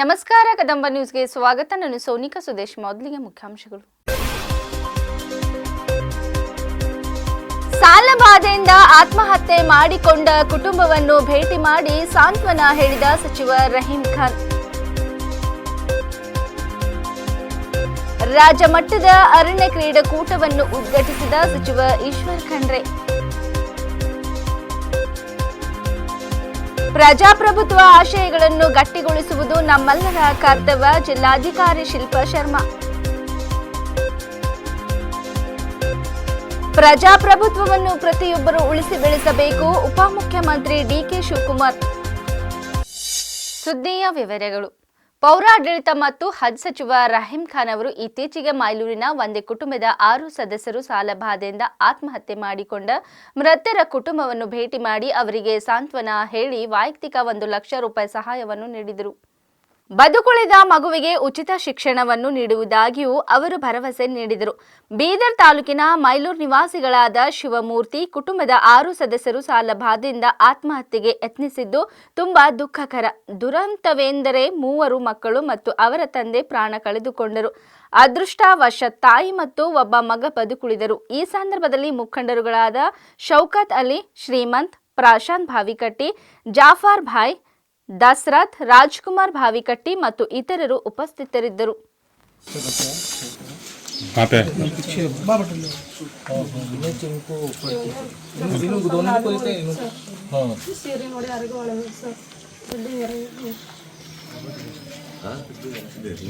ನಮಸ್ಕಾರ, ಕದಂಬ ನ್ಯೂಸ್ಗೆ ಸ್ವಾಗತ. ನಾನು ಸೋನಿಕಾ ಸುದೇಶ್, ಮೊದಲಿಗೆ ಮುಖ್ಯಾಂಶಗಳು. ಸಾಲಬಾಧೆಯಿಂದ ಆತ್ಮಹತ್ಯೆ ಮಾಡಿಕೊಂಡ ಕುಟುಂಬವನ್ನು ಭೇಟಿ ಮಾಡಿ ಸಾಂತ್ವನ ಹೇಳಿದ ಸಚಿವ ರಹೀಂ ಖಾನ್. ರಾಜ್ಯ ಮಟ್ಟದ ಅರಣ್ಯ ಕ್ರೀಡಾಕೂಟವನ್ನು ಉದ್ಘಾಟಿಸಿದ ಸಚಿವ ಈಶ್ವರ್ ಖಂಡ್ರೆ. ಪ್ರಜಾಪ್ರಭುತ್ವ ಆಶಯಗಳನ್ನು ಗಟ್ಟಿಗೊಳಿಸುವುದು ನಮ್ಮೆಲ್ಲರ ಕರ್ತವ್ಯ. ಜಿಲ್ಲಾಧಿಕಾರಿ ಶಿಲ್ಪಾ ಶರ್ಮಾ. ಪ್ರಜಾಪ್ರಭುತ್ವವನ್ನು ಪ್ರತಿಯೊಬ್ಬರು ಉಳಿಸಿ ಬೆಳೆಸಬೇಕು. ಉಪಮುಖ್ಯಮಂತ್ರಿ ಡಿಕೆ ಶಿವಕುಮಾರ್. ಸುದ್ದಿಯ ವಿವರಗಳು. ಪೌರಾಡಳಿತ ಮತ್ತು ಹಜ್ ಸಚಿವ ರಹೀಂ ಖಾನ್ ಅವರು ಇತ್ತೀಚೆಗೆ ಮೈಲೂರಿನ ಒಂದೇ ಕುಟುಂಬದ ಆರು ಸದಸ್ಯರು ಸಾಲಬಾಧೆಯಿಂದ ಆತ್ಮಹತ್ಯೆ ಮಾಡಿಕೊಂಡ ಮೃತರ ಕುಟುಂಬವನ್ನು ಭೇಟಿ ಮಾಡಿ ಅವರಿಗೆ ಸಾಂತ್ವನ ಹೇಳಿ ವೈಯಕ್ತಿಕ ಒಂದು ಲಕ್ಷ ರೂಪಾಯಿ ಸಹಾಯವನ್ನು ನೀಡಿದರು. ಬದುಕುಳಿದ ಮಗುವಿಗೆ ಉಚಿತ ಶಿಕ್ಷಣವನ್ನು ನೀಡುವುದಾಗಿಯೂ ಅವರು ಭರವಸೆ ನೀಡಿದರು. ಬೀದರ್ ತಾಲೂಕಿನ ಮೈಲೂರು ನಿವಾಸಿಗಳಾದ ಶಿವಮೂರ್ತಿ ಕುಟುಂಬದ ಆರು ಸದಸ್ಯರು ಸಾಲ ಬಾಧೆಯಿಂದ ಆತ್ಮಹತ್ಯೆಗೆ ಯತ್ನಿಸಿದ್ದು ತುಂಬಾ ದುಃಖಕರ. ದುರಂತವೆಂದರೆ ಮೂವರು ಮಕ್ಕಳು ಮತ್ತು ಅವರ ತಂದೆ ಪ್ರಾಣ ಕಳೆದುಕೊಂಡರು. ಅದೃಷ್ಟವಶ ತಾಯಿ ಮತ್ತು ಒಬ್ಬ ಮಗ ಬದುಕುಳಿದರು. ಈ ಸಂದರ್ಭದಲ್ಲಿ ಮುಖಂಡರುಗಳಾದ ಶೌಕತ್ ಅಲಿ, ಶ್ರೀಮಂತ್, ಪ್ರಶಾಂತ್ ಭಾವಿಕಟ್ಟಿ, ಜಾಫರ್ ಭಾಯ್ ದಸರಥ್ ರಾಜ್ಕುಮಾರ್ ಭಾವಿಕಟ್ಟಿ ಮತ್ತು ಇತರರು ಉಪಸ್ಥಿತರಿದ್ದರು कहाँ पे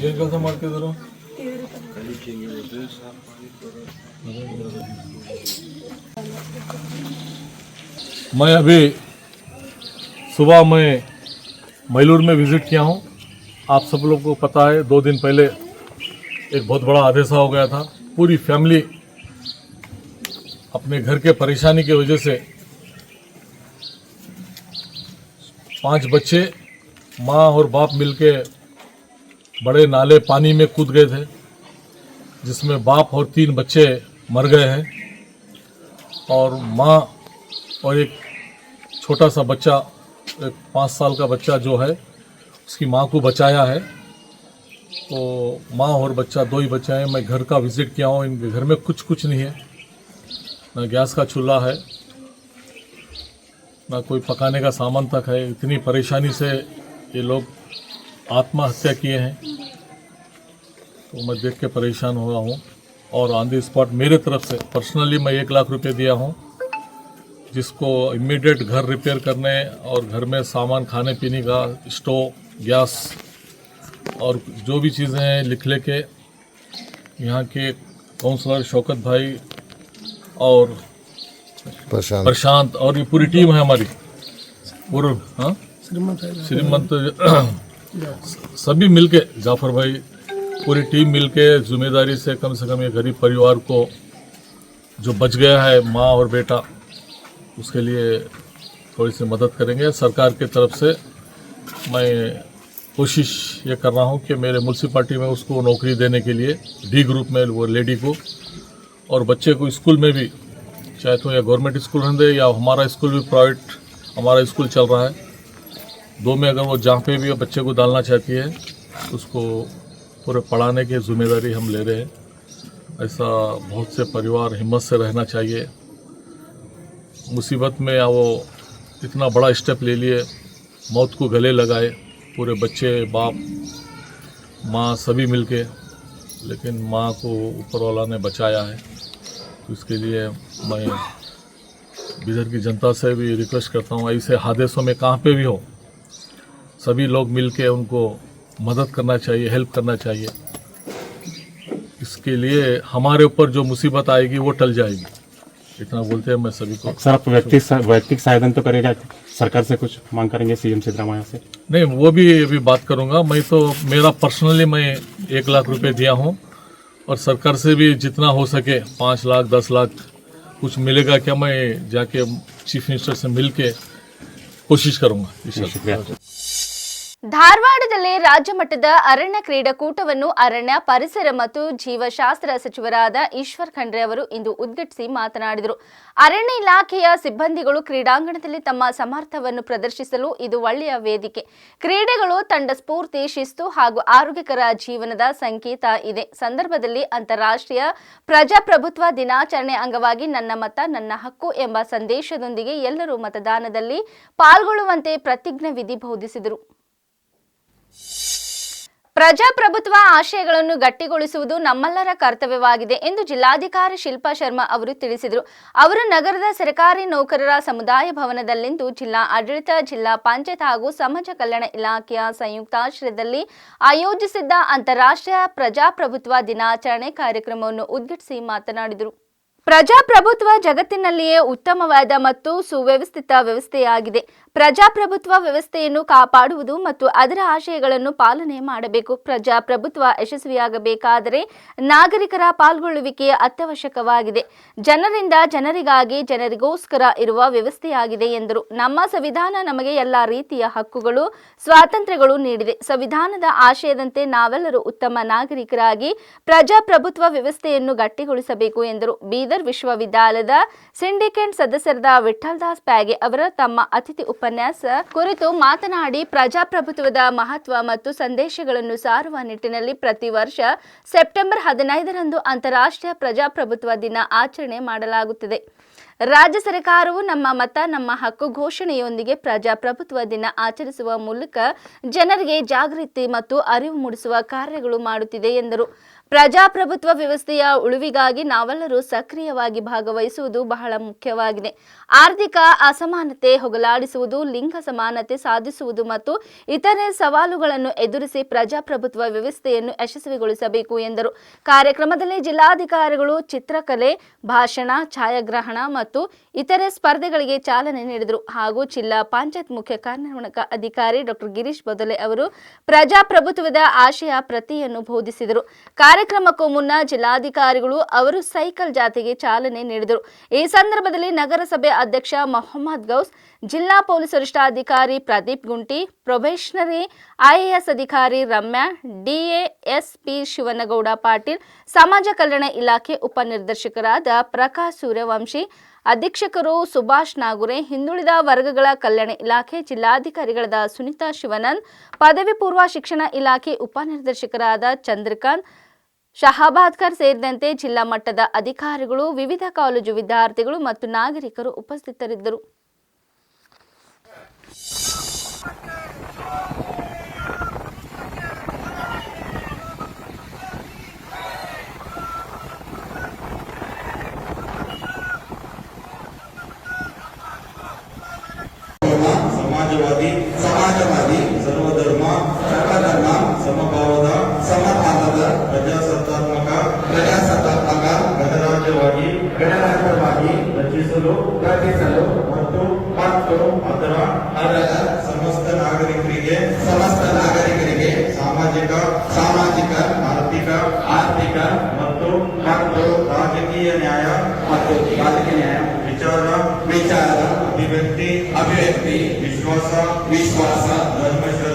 ಏನ್ ಕೆಲಸ ಮಾಡ್ತಿದ್ರು मैं अभी सुबह मैं मैलूर में विज़िट किया हूँ। आप सब लोग को पता है, दो दिन पहले एक बहुत बड़ा हादसा हो गया था। पूरी फैमिली अपने घर के परेशानी की वजह से पाँच बच्चे, माँ और बाप मिलके बड़े नाले पानी में कूद गए थे, जिसमें बाप और तीन बच्चे मर गए हैं। और माँ और एक छोटा सा बच्चा एक पाँच साल का बच्चा जो है, उसकी माँ को बचाया है। तो माँ और बच्चा दो ही बच्चे हैं। मैं घर का विज़िट किया हूँ, इनके घर में कुछ कुछ नहीं है। ना गैस का चूल्हा है, ना कोई पकाने का सामान तक है। इतनी परेशानी से ये लोग आत्महत्या किए हैं। तो मैं देख के परेशान हुआ हूँ। और ऑन दी स्पॉट मेरे तरफ़ से पर्सनली मैं एक लाख रुपए दिया हूँ। जिसको इमीडिएट घर रिपेयर करने और घर में सामान खाने पीने का स्टोव गैस और जो भी चीज़ें हैं लिख ले के यहाँ के काउंसलर शौकत भाई और प्रशांत। प्रशांत और ये पूरी टीम है हमारी। पूर्व हाँ? श्रीमंत सभी मिलके जाफ़र भाई पूरी टीम मिलके ज़िम्मेदारी से कम से कम ये गरीब परिवार को जो बच गया है माँ और बेटा उसके लिए थोड़ी सी मदद करेंगे। सरकार की तरफ़ से मैं कोशिश ये कर रहा हूँ कि मेरे म्यूनसिपाल्टी में उसको नौकरी देने के लिए डी ग्रुप में वो लेडी को और बच्चे को स्कूल में भी, चाहे तो या गवर्नमेंट स्कूल रहने दे या हमारा स्कूल भी प्राइवेट, हमारा स्कूल चल रहा है। दो में अगर वो जहाँ पे भी बच्चे को डालना चाहती है, उसको पूरे पढ़ाने की ज़िम्मेदारी हम ले रहे हैं। ऐसा बहुत से परिवार हिम्मत से रहना चाहिए। मुसीबत में या वो इतना बड़ा स्टेप ले लिए, मौत को गले लगाए, पूरे बच्चे, बाप, माँ सभी मिलके, लेकिन माँ को ऊपर वाला ने बचाया है। तो इसके लिए मैं बिदर की जनता से भी रिक्वेस्ट करता हूँ, ऐसे हादसों में कहाँ पे भी हो, सभी लोग मिलके उनको मदद करना चाहिए हेल्प करना चाहिए। इसके लिए हमारे ऊपर जो मुसीबत आएगी, वो टल जाएगी। इतना बोलते हैं मैं सभी को सर आप व्यक्ति वैयक्तिक सहायता तो करेगा सरकार से कुछ मांग करेंगे सीएम सिद्धरामैया से? नहीं वो भी अभी बात करूँगा। मैं तो मेरा पर्सनली मैं एक लाख रुपए दिया हूँ और सरकार से भी जितना हो सके पाँच लाख दस लाख कुछ मिलेगा क्या मैं जाके चीफ मिनिस्टर से मिल के कोशिश करूँगा। शुक्रिया। ಧಾರವಾಡದಲ್ಲಿ ರಾಜ್ಯ ಮಟ್ಟದ ಅರಣ್ಯ ಕ್ರೀಡಾಕೂಟವನ್ನು ಅರಣ್ಯ, ಪರಿಸರ ಮತ್ತು ಜೀವಶಾಸ್ತ್ರ ಸಚಿವರಾದ ಈಶ್ವರ್ ಖಂಡ್ರೆ ಅವರು ಇಂದು ಉದ್ಘಾಟಿಸಿ ಮಾತನಾಡಿದರು. ಅರಣ್ಯ ಇಲಾಖೆಯ ಸಿಬ್ಬಂದಿಗಳು ಕ್ರೀಡಾಂಗಣದಲ್ಲಿ ತಮ್ಮ ಸಮರ್ಥವನ್ನು ಪ್ರದರ್ಶಿಸಲು ಇದು ಒಳ್ಳೆಯ ವೇದಿಕೆ. ಕ್ರೀಡೆಗಳು ತಂಡ ಸ್ಫೂರ್ತಿ, ಶಿಸ್ತು ಹಾಗೂ ಆರೋಗ್ಯಕರ ಜೀವನದ ಸಂಕೇತ ಇದೆ. ಸಂದರ್ಭದಲ್ಲಿ ಅಂತಾರಾಷ್ಟ್ರೀಯ ಪ್ರಜಾಪ್ರಭುತ್ವ ದಿನಾಚರಣೆ ಅಂಗವಾಗಿ ನನ್ನ ಮತ, ನನ್ನ ಹಕ್ಕು ಎಂಬ ಸಂದೇಶದೊಂದಿಗೆ ಎಲ್ಲರೂ ಮತದಾನದಲ್ಲಿ ಪಾಲ್ಗೊಳ್ಳುವಂತೆ ಪ್ರತಿಜ್ಞೆ ವಿಧಿ ಬೋಧಿಸಿದರು. ಪ್ರಜಾಪ್ರಭುತ್ವ ಆಶಯಗಳನ್ನು ಗಟ್ಟಿಗೊಳಿಸುವುದು ನಮ್ಮೆಲ್ಲರ ಕರ್ತವ್ಯವಾಗಿದೆ ಎಂದು ಜಿಲ್ಲಾಧಿಕಾರಿ ಶಿಲ್ಪಾ ಶರ್ಮಾ ಅವರು ತಿಳಿಸಿದರು. ಅವರು ನಗರದ ಸರ್ಕಾರಿ ನೌಕರರ ಸಮುದಾಯ ಭವನದಲ್ಲಿಂದು ಜಿಲ್ಲಾ ಆಡಳಿತ, ಜಿಲ್ಲಾ ಪಂಚಾಯತ್ ಹಾಗೂ ಸಮಾಜ ಕಲ್ಯಾಣ ಇಲಾಖೆಯ ಸಂಯುಕ್ತಾಶ್ರಯದಲ್ಲಿ ಆಯೋಜಿಸಿದ್ದ ಅಂತಾರಾಷ್ಟ್ರೀಯ ಪ್ರಜಾಪ್ರಭುತ್ವ ದಿನಾಚರಣೆ ಕಾರ್ಯಕ್ರಮವನ್ನು ಉದ್ಘಾಟಿಸಿ ಮಾತನಾಡಿದರು. ಪ್ರಜಾಪ್ರಭುತ್ವ ಜಗತ್ತಿನಲ್ಲಿಯೇ ಉತ್ತಮವಾದ ಮತ್ತು ಸುವ್ಯವಸ್ಥಿತ ವ್ಯವಸ್ಥೆಯಾಗಿದೆ. ಪ್ರಜಾಪ್ರಭುತ್ವ ವ್ಯವಸ್ಥೆಯನ್ನು ಕಾಪಾಡುವುದು ಮತ್ತು ಅದರ ಆಶಯಗಳನ್ನು ಪಾಲನೆ ಮಾಡಬೇಕು. ಪ್ರಜಾಪ್ರಭುತ್ವ ಯಶಸ್ವಿಯಾಗಬೇಕಾದರೆ ನಾಗರಿಕರ ಪಾಲ್ಗೊಳ್ಳುವಿಕೆ ಅತ್ಯವಶ್ಯಕವಾಗಿದೆ. ಜನರಿಂದ ಜನರಿಗಾಗಿ ಜನರಿಗೋಸ್ಕರ ಇರುವ ವ್ಯವಸ್ಥೆಯಾಗಿದೆ ಎಂದರು. ನಮ್ಮ ಸಂವಿಧಾನ ನಮಗೆ ಎಲ್ಲ ರೀತಿಯ ಹಕ್ಕುಗಳು, ಸ್ವಾತಂತ್ರ್ಯಗಳು ನೀಡಿದೆ. ಸಂವಿಧಾನದ ಆಶಯದಂತೆ ನಾವೆಲ್ಲರೂ ಉತ್ತಮ ನಾಗರಿಕರಾಗಿ ಪ್ರಜಾಪ್ರಭುತ್ವ ವ್ಯವಸ್ಥೆಯನ್ನು ಗಟ್ಟಿಗೊಳಿಸಬೇಕು ಎಂದರು. ಬೀದರ್ ವಿಶ್ವವಿದ್ಯಾಲಯದ ಸಿಂಡಿಕೇಟ್ ಸದಸ್ಯರಾದ ವಿಠಲ್ ದಾಸ್ ಪ್ಯಾಗೆ ಅವರ ತಮ್ಮ ಅತಿಥಿ ಉಪನ್ಯಾಸ ಕುರಿತು ಮಾತನಾಡಿ ಪ್ರಜಾಪ್ರಭುತ್ವದ ಮಹತ್ವ ಮತ್ತು ಸಂದೇಶಗಳನ್ನು ಸಾರುವ ನಿಟ್ಟಿನಲ್ಲಿ ಪ್ರತಿ ವರ್ಷ ಸೆಪ್ಟೆಂಬರ್ ಹದಿನೈದರಂದು ಅಂತಾರಾಷ್ಟ್ರೀಯ ಪ್ರಜಾಪ್ರಭುತ್ವ ದಿನ ಆಚರಣೆ ಮಾಡಲಾಗುತ್ತದೆ. ರಾಜ್ಯ ಸರ್ಕಾರವು ನಮ್ಮ ಮತ, ನಮ್ಮ ಹಕ್ಕು ಘೋಷಣೆಯೊಂದಿಗೆ ಪ್ರಜಾಪ್ರಭುತ್ವ ದಿನ ಆಚರಿಸುವ ಮೂಲಕ ಜನರಿಗೆ ಜಾಗೃತಿ ಮತ್ತು ಅರಿವು ಮೂಡಿಸುವ ಕಾರ್ಯಗಳು ಮಾಡುತ್ತಿದೆ ಎಂದರು. ಪ್ರಜಾಪ್ರಭುತ್ವ ವ್ಯವಸ್ಥೆಯ ಉಳಿವಿಗಾಗಿ ನಾವೆಲ್ಲರೂ ಸಕ್ರಿಯವಾಗಿ ಭಾಗವಹಿಸುವುದು ಬಹಳ ಮುಖ್ಯವಾಗಿದೆ. ಆರ್ಥಿಕ ಅಸಮಾನತೆ ಹೋಗಲಾಡಿಸುವುದು, ಲಿಂಗ ಸಮಾನತೆ ಸಾಧಿಸುವುದು ಮತ್ತು ಇತರೆ ಸವಾಲುಗಳನ್ನು ಎದುರಿಸಿ ಪ್ರಜಾಪ್ರಭುತ್ವ ವ್ಯವಸ್ಥೆಯನ್ನು ಯಶಸ್ವಿಗೊಳಿಸಬೇಕು ಎಂದರು. ಕಾರ್ಯಕ್ರಮದಲ್ಲಿ ಜಿಲ್ಲಾಧಿಕಾರಿಗಳು ಚಿತ್ರಕಲೆ, ಭಾಷಣ, ಛಾಯಾಗ್ರಹಣ ಮತ್ತು ಇತರೆ ಸ್ಪರ್ಧೆಗಳಿಗೆ ಚಾಲನೆ ನೀಡಿದರು. ಹಾಗೂ ಜಿಲ್ಲಾ ಪಂಚಾಯತ್ ಮುಖ್ಯ ಕಾರ್ಯನಿರ್ವಾಹಕ ಅಧಿಕಾರಿ ಡಾಕ್ಟರ್ ಗಿರೀಶ್ ಬದಲೆ ಅವರು ಪ್ರಜಾಪ್ರಭುತ್ವದ ಆಶಯ ಪ್ರತಿಯನ್ನು ಬೋಧಿಸಿದರು. ಕಾರ್ಯಕ್ರಮಕ್ಕೂ ಮುನ್ನ ಜಿಲ್ಲಾಧಿಕಾರಿಗಳು ಅವರು ಸೈಕಲ್ ಜಾಥೆಗೆ ಚಾಲನೆ ನೀಡಿದರು. ಈ ಸಂದರ್ಭದಲ್ಲಿ ನಗರಸಭೆ ಅಧ್ಯಕ್ಷ ಮೊಹಮ್ಮದ್ ಗೌಸ್ ಜಿಲ್ಲಾ ಪೊಲೀಸ್ ವರಿಷ್ಠಾಧಿಕಾರಿ ಪ್ರದೀಪ್ ಗುಂಟಿ, ಪ್ರೊಬೇಷನರಿ ಐಎಎಸ್ ಅಧಿಕಾರಿ ರಮ್ಯಾ, ಡಿಎಎಸ್ಪಿ ಶಿವನಗೌಡ ಪಾಟೀಲ್, ಸಮಾಜ ಕಲ್ಯಾಣ ಇಲಾಖೆ ಉಪನಿರ್ದೇಶಕರಾದ ಪ್ರಕಾಶ್ ಸೂರ್ಯವಂಶಿ, ಅಧೀಕ್ಷಕರು ಸುಭಾಷ್ ನಾಗುರೆ, ಹಿಂದುಳಿದ ವರ್ಗಗಳ ಕಲ್ಯಾಣ ಇಲಾಖೆ ಜಿಲ್ಲಾಧಿಕಾರಿಗಳಾದ ಸುನೀತಾ ಶಿವನಂದ್, ಪದವಿ ಪೂರ್ವ ಶಿಕ್ಷಣ ಇಲಾಖೆ ಉಪನಿರ್ದೇಶಕರಾದ ಚಂದ್ರಕಾಂತ್, ಶಹಾಬಾದ್ಕರ್ ಸೇರಿದಂತೆ ಜಿಲ್ಲಾ ಮಟ್ಟದ ಅಧಿಕಾರಿಗಳು, ವಿವಿಧ ಕಾಲೇಜು ವಿದ್ಯಾರ್ಥಿಗಳು ಮತ್ತು ನಾಗರಿಕರು ಉಪಸ್ಥಿತರಿದ್ದರು. ಸಮಸ್ತ ನಾಗರಿಕರಿಗೆ ಸಾಮಾಜಿಕ ಸಾಮಾಜಿಕ ಆರ್ಥಿಕ ಆರ್ಥಿಕ ಮತ್ತು ಮತ್ತು ರಾಜಕೀಯ ನ್ಯಾಯ ಮತ್ತು ರಾಜಕೀಯ ನ್ಯಾಯ ವಿಚಾರ ವಿಚಾರ ಅಭಿವ್ಯಕ್ತಿ ಅಭಿವ್ಯಕ್ತಿ ವಿಶ್ವಾಸ ವಿಶ್ವಾಸ ಧರ್ಮಶ್ರದ್ಧೆ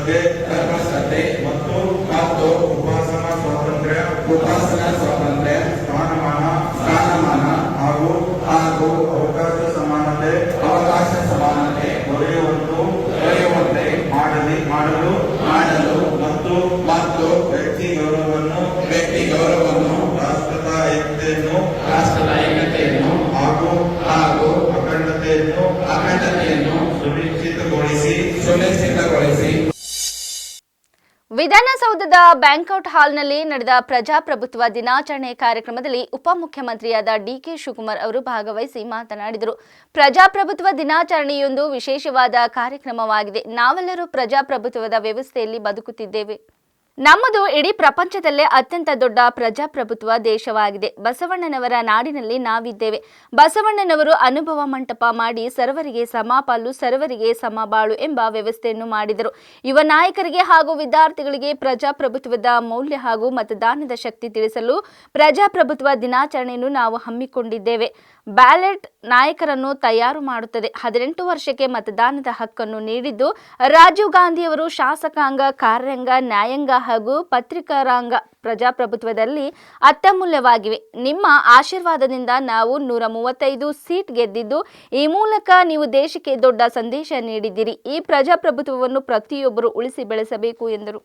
ಬ್ಯಾಂಕ್ಔಟ್ ಹಾಲ್ನಲ್ಲಿ ನಡೆದ ಪ್ರಜಾಪ್ರಭುತ್ವ ದಿನಾಚರಣೆ ಕಾರ್ಯಕ್ರಮದಲ್ಲಿ ಉಪಮುಖ್ಯಮಂತ್ರಿಯಾದ ಡಿಕೆ ಶಿವಕುಮಾರ್ ಅವರು ಭಾಗವಹಿಸಿ ಮಾತನಾಡಿದರು. ಪ್ರಜಾಪ್ರಭುತ್ವ ದಿನಾಚರಣೆಯೊಂದು ವಿಶೇಷವಾದ ಕಾರ್ಯಕ್ರಮವಾಗಿದೆ. ನಾವೆಲ್ಲರೂ ಪ್ರಜಾಪ್ರಭುತ್ವದ ವ್ಯವಸ್ಥೆಯಲ್ಲಿ ಬದುಕುತ್ತಿದ್ದೇವೆ. ನಮ್ಮದು ಇಡೀ ಪ್ರಪಂಚದಲ್ಲೇ ಅತ್ಯಂತ ದೊಡ್ಡ ಪ್ರಜಾಪ್ರಭುತ್ವ ದೇಶವಾಗಿದೆ. ಬಸವಣ್ಣನವರ ನಾಡಿನಲ್ಲಿ ನಾವಿದ್ದೇವೆ. ಬಸವಣ್ಣನವರು ಅನುಭವ ಮಂಟಪ ಮಾಡಿ ಸರ್ವರಿಗೆ ಸಮಪಾಲು, ಸರ್ವರಿಗೆ ಸಮಬಾಳು ಎಂಬ ವ್ಯವಸ್ಥೆಯನ್ನು ಮಾಡಿದರು. ಯುವ ನಾಯಕರಿಗೆ ಹಾಗೂ ವಿದ್ಯಾರ್ಥಿಗಳಿಗೆ ಪ್ರಜಾಪ್ರಭುತ್ವದ ಮೌಲ್ಯ ಹಾಗೂ ಮತದಾನದ ಶಕ್ತಿ ತಿಳಿಸಲು ಪ್ರಜಾಪ್ರಭುತ್ವ ದಿನಾಚರಣೆಯನ್ನು ನಾವು ಹಮ್ಮಿಕೊಂಡಿದ್ದೇವೆ. ಬ್ಯಾಲೆಟ್ ನಾಯಕರನ್ನು ತಯಾರು ಮಾಡುತ್ತದೆ. ಹದಿನೆಂಟು ವರ್ಷಕ್ಕೆ ಮತದಾನದ ಹಕ್ಕನ್ನು ನೀಡಿದ್ದು ರಾಜೀವ್ ಗಾಂಧಿಯವರು ಶಾಸಕಾಂಗ, ಕಾರ್ಯಾಂಗ, ನ್ಯಾಯಾಂಗ ಹಾಗೂ ಪತ್ರಿಕಾರಾಂಗ ಪ್ರಜಾಪ್ರಭುತ್ವದಲ್ಲಿ ಅತ್ಯಮೂಲ್ಯವಾಗಿವೆ ನಿಮ್ಮ ಆಶೀರ್ವಾದದಿಂದ ನಾವು ನೂರ ಮೂವತ್ತೈದು ಸೀಟ್ ಗೆದ್ದಿದ್ದು, ಈ ಮೂಲಕ ನೀವು ದೇಶಕ್ಕೆ ದೊಡ್ಡ ಸಂದೇಶ ನೀಡಿದ್ದೀರಿ. ಈ ಪ್ರಜಾಪ್ರಭುತ್ವವನ್ನು ಪ್ರತಿಯೊಬ್ಬರು ಉಳಿಸಿ ಬೆಳೆಸಬೇಕು ಎಂದರು.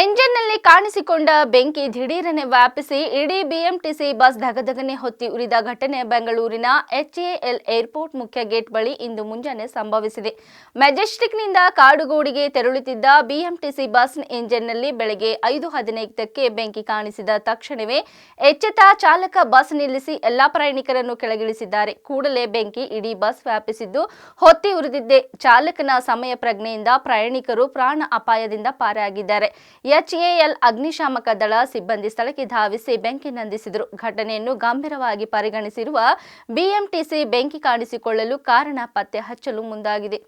ಎಂಜಿನ್ನಲ್ಲಿ ಕಾಣಿಸಿಕೊಂಡ ಬೆಂಕಿ ದಿಢೀರನೆ ವ್ಯಾಪಿಸಿ ಇಡೀ ಬಿಎಂಟಿಸಿ ಬಸ್ ಧಗಧಗನೆ ಹೊತ್ತಿ ಉರಿದ ಘಟನೆ ಬೆಂಗಳೂರಿನ ಎಚ್ಎಎಲ್ ಏರ್ಪೋರ್ಟ್ ಮುಖ್ಯ ಗೇಟ್ ಬಳಿ ಇಂದು ಮುಂಜಾನೆ ಸಂಭವಿಸಿದೆ. ಮೆಜೆಸ್ಟಿಕ್ನಿಂದ ಕಾಡುಗೋಡಿಗೆ ತೆರಳುತ್ತಿದ್ದ ಬಿಎಂಟಿಸಿ ಬಸ್ ಎಂಜಿನ್ನಲ್ಲಿ ಬೆಳಗ್ಗೆ ಐದು ಹದಿನೈದಕ್ಕೆ ಬೆಂಕಿ ಕಾಣಿಸಿದ ತಕ್ಷಣವೇ ಎಚ್ಚೆತ್ತ ಚಾಲಕ ಬಸ್ ನಿಲ್ಲಿಸಿ ಎಲ್ಲಾ ಪ್ರಯಾಣಿಕರನ್ನು ಕೆಳಗಿಳಿಸಿದ್ದಾರೆ. ಕೂಡಲೇ ಬೆಂಕಿ ಇಡೀ ಬಸ್ ವ್ಯಾಪಿಸಿದ್ದು ಹೊತ್ತಿ ಉರಿದಿದ್ದೆ ಚಾಲಕನ ಸಮಯ ಪ್ರಜ್ಞೆಯಿಂದ ಪ್ರಯಾಣಿಕರು ಪ್ರಾಣ ಅಪಾಯದಿಂದ ಪಾರಾಗಿದ್ದಾರೆ. ಎಚ್ಎಎಲ್ ಅಗ್ನಿಶಾಮಕ ದಳ ಸಿಬ್ಬಂದಿ ಸ್ಥಳಕ್ಕೆ ಧಾವಿಸಿ ಬೆಂಕಿ ನಂದಿಸಿದರು. ಘಟನೆಯನ್ನು ಗಂಭೀರವಾಗಿ ಪರಿಗಣಿಸಿರುವ ಬಿಎಂಟಿಸಿ ಬೆಂಕಿ ಕಾಣಿಸಿಕೊಳ್ಳಲು ಕಾರಣ ಪತ್ತೆ ಹಚ್ಚಲು ಮುಂದಾಗಿದೆ.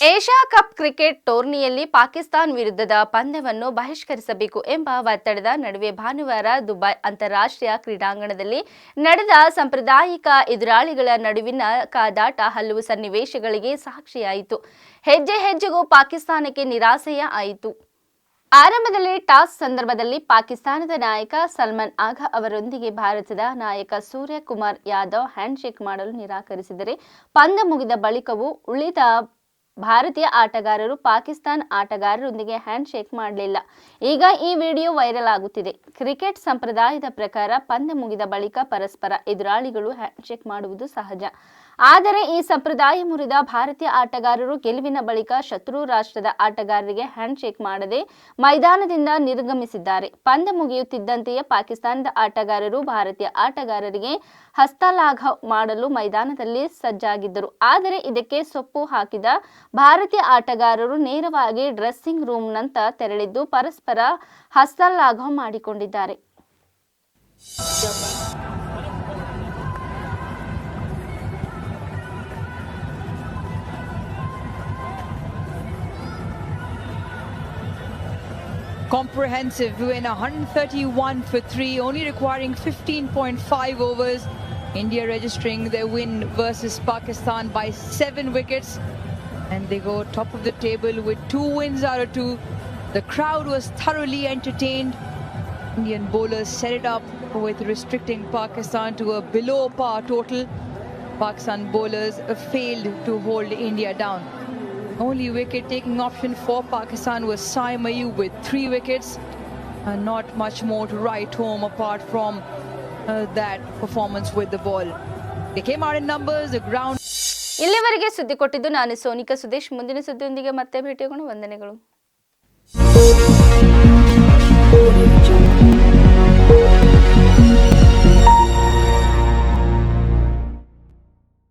ಏಷ್ಯಾ ಕಪ್ ಕ್ರಿಕೆಟ್ ಟೂರ್ನಿಯಲ್ಲಿ ಪಾಕಿಸ್ತಾನ್ ವಿರುದ್ಧದ ಪಂದ್ಯವನ್ನು ಬಹಿಷ್ಕರಿಸಬೇಕು ಎಂಬ ಒತ್ತಡದ ನಡುವೆ ಭಾನುವಾರ ದುಬೈ ಅಂತಾರಾಷ್ಟ್ರೀಯ ಕ್ರೀಡಾಂಗಣದಲ್ಲಿ ನಡೆದ ಸಾಂಪ್ರದಾಯಿಕ ಎದುರಾಳಿಗಳ ನಡುವಿನ ಕಾದಾಟ ಹಲವು ಸನ್ನಿವೇಶಗಳಿಗೆ ಸಾಕ್ಷಿಯಾಯಿತು. ಹೆಜ್ಜೆ ಹೆಜ್ಜೆಗೂ ಪಾಕಿಸ್ತಾನಕ್ಕೆ ನಿರಾಸೆಯ ಆಯಿತು ಆರಂಭದಲ್ಲಿ ಟಾಸ್ ಸಂದರ್ಭದಲ್ಲಿ ಪಾಕಿಸ್ತಾನದ ನಾಯಕ ಸಲ್ಮಾನ್ ಆಗಾ ಅವರೊಂದಿಗೆ ಭಾರತದ ನಾಯಕ ಸೂರ್ಯಕುಮಾರ್ ಯಾದವ್ ಹ್ಯಾಂಡ್ಶೇಕ್ ಮಾಡಲು ನಿರಾಕರಿಸಿದರೆ ಪಂದ್ಯ ಮುಗಿದ ಬಳಿಕವೂ ಉಳಿದ ಭಾರತೀಯ ಆಟಗಾರರು ಪಾಕಿಸ್ತಾನ್ ಆಟಗಾರರೊಂದಿಗೆ ಹ್ಯಾಂಡ್ ಶೇಕ್ ಮಾಡಲಿಲ್ಲ. ಈಗ ಈ ವಿಡಿಯೋ ವೈರಲ್ ಆಗುತ್ತಿದೆ. ಕ್ರಿಕೆಟ್ ಸಂಪ್ರದಾಯದ ಪ್ರಕಾರ ಪಂದ್ಯ ಮುಗಿದ ಬಳಿಕ ಪರಸ್ಪರ ಎದುರಾಳಿಗಳು ಹ್ಯಾಂಡ್ ಶೇಕ್ ಮಾಡುವುದು ಸಹಜ. ಆದರೆ ಈ ಸಂಪ್ರದಾಯ ಮುರಿದ ಭಾರತೀಯ ಆಟಗಾರರು ಗೆಲುವಿನ ಬಳಿಕ ಶತ್ರು ರಾಷ್ಟ್ರದ ಆಟಗಾರರಿಗೆ ಹ್ಯಾಂಡ್ ಶೇಕ್ ಮಾಡದೆ ಮೈದಾನದಿಂದ ನಿರ್ಗಮಿಸಿದ್ದಾರೆ. ಪಂದ್ಯ ಮುಗಿಯುತ್ತಿದ್ದಂತೆಯೇ ಪಾಕಿಸ್ತಾನದ ಆಟಗಾರರು ಭಾರತೀಯ ಆಟಗಾರರಿಗೆ ಹಸ್ತಲಾಘ ಮಾಡಲು ಮೈದಾನದಲ್ಲಿ ಸಜ್ಜಾಗಿದ್ದರು. ಆದರೆ ಇದಕ್ಕೆ ಸೊಪ್ಪು ಹಾಕಿದ ಭಾರತೀಯ ಆಟಗಾರರು ನೇರವಾಗಿ ಡ್ರೆಸ್ಸಿಂಗ್ ರೂಮ್ನಂತ ತೆರಳಿದ್ದು ಪರಸ್ಪರ ಹಸ್ತಲಾಘ ಮಾಡಿಕೊಂಡಿದ್ದಾರೆ. Comprehensive win 131 for 3 only requiring 15.5 overs. India registering their win versus pakistan by 7 wickets. And they go top of the table with two wins out of two. The crowd was thoroughly entertained. Indian bowlers set it up with restricting pakistan to a below par total. Pakistan bowlers failed to hold india down only wicket taking option for Pakistan was Sai Mayu with three wickets. And not much more to write home apart from uh, that performance with the ball. They came out in numbers, the ground ಇಲ್ಲಿವರೆಗೆ ಸುದ್ದಿ ಕೊಟ್ಟಿದ್ದು ನಾನು ಸೋನಿಕಾ ಸುದೇಶ್ ಮುಂದಿನ ಸುದ್ದಿಯೊಂದಿಗೆ ಮತ್ತೆ ಭೇಟಿಯಾಗೋಣ ವಂದನೆಗಳು